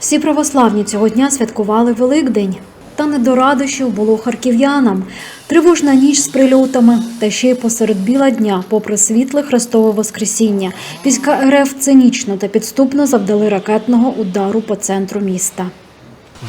Всі православні цього дня святкували Великдень. Та не до радощів було харків'янам. Тривожна ніч з прильотами, та ще й посеред біла дня, попри світле Христове Воскресіння, війська РФ цинічно та підступно завдали ракетного удару по центру міста.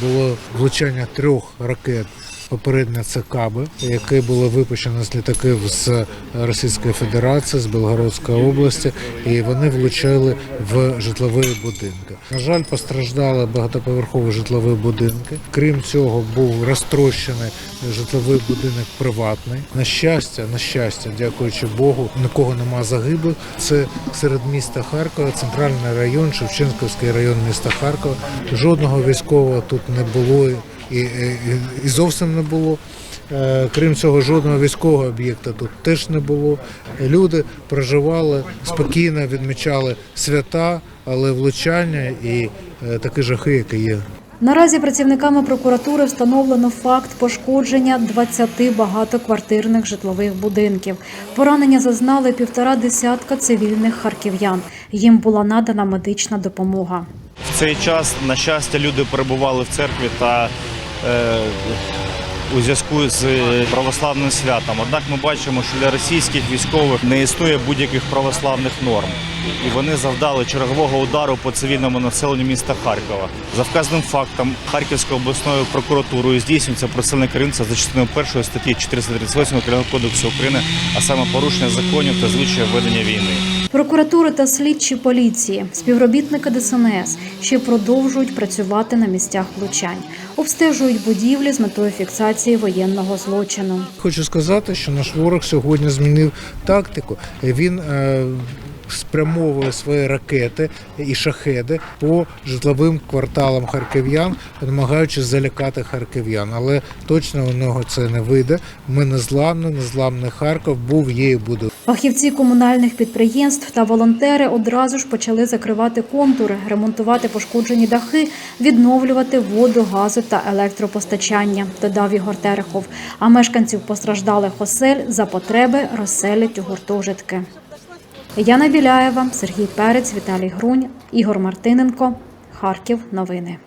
було влучання трьох ракет. Попередньо це каби, які були випущені з літаків з Російської Федерації, з Белгородської області, і вони влучили в житлові будинки. На жаль, постраждали багатоповерхові житлові будинки. Крім цього, був розтрощений житловий будинок приватний. На щастя, на щастя, дякуючи Богу, нікого нема загиблих. Це серед міста Харкова, центральний район, Шевченківський район міста Харкова. Жодного військового тут не було і, і, і зовсім не було. Е, Крім цього, жодного військового об'єкта тут теж не було. Люди проживали спокійно, відмічали свята, але влучання і е, такі жахи, які є Наразі працівниками прокуратури встановлено факт пошкодження 20 багатоквартирних житлових будинків. Поранення зазнали півтора десятка цивільних харків'ян. Їм була надана медична допомога. В цей час, на щастя, люди перебували в церкві та у зв'язку з е, православним святом. Однак ми бачимо, що для російських військових не існує будь-яких православних норм. І вони завдали чергового удару по цивільному населенню міста Харкова. За вказаним фактом Харківською обласною прокуратурою здійснюється просильне керівництво за частиною першої статті 438 Кримінального кодексу України, а саме порушення законів та звичаїв ведення війни. Прокуратури та слідчі поліції, співробітники ДСНС ще продовжують працювати на місцях влучань, обстежують будівлі з метою фіксації воєнного злочину. Хочу сказати, що наш ворог сьогодні змінив тактику. Він е, спрямовує свої ракети і шахеди по житловим кварталам харків'ян, намагаючись залякати харків'ян. Але точно у нього це не вийде. Ми незламні, незламний Харків був, є і буде. Фахівці комунальних підприємств та волонтери одразу ж почали закривати контури, ремонтувати пошкоджені дахи, відновлювати воду, та електропостачання, додав Ігор Терехов. А мешканців постраждалих осель за потреби розселять у гуртожитки. Яна Біляєва, Сергій Перець, Віталій Грунь, Ігор Мартиненко. Харків. Новини.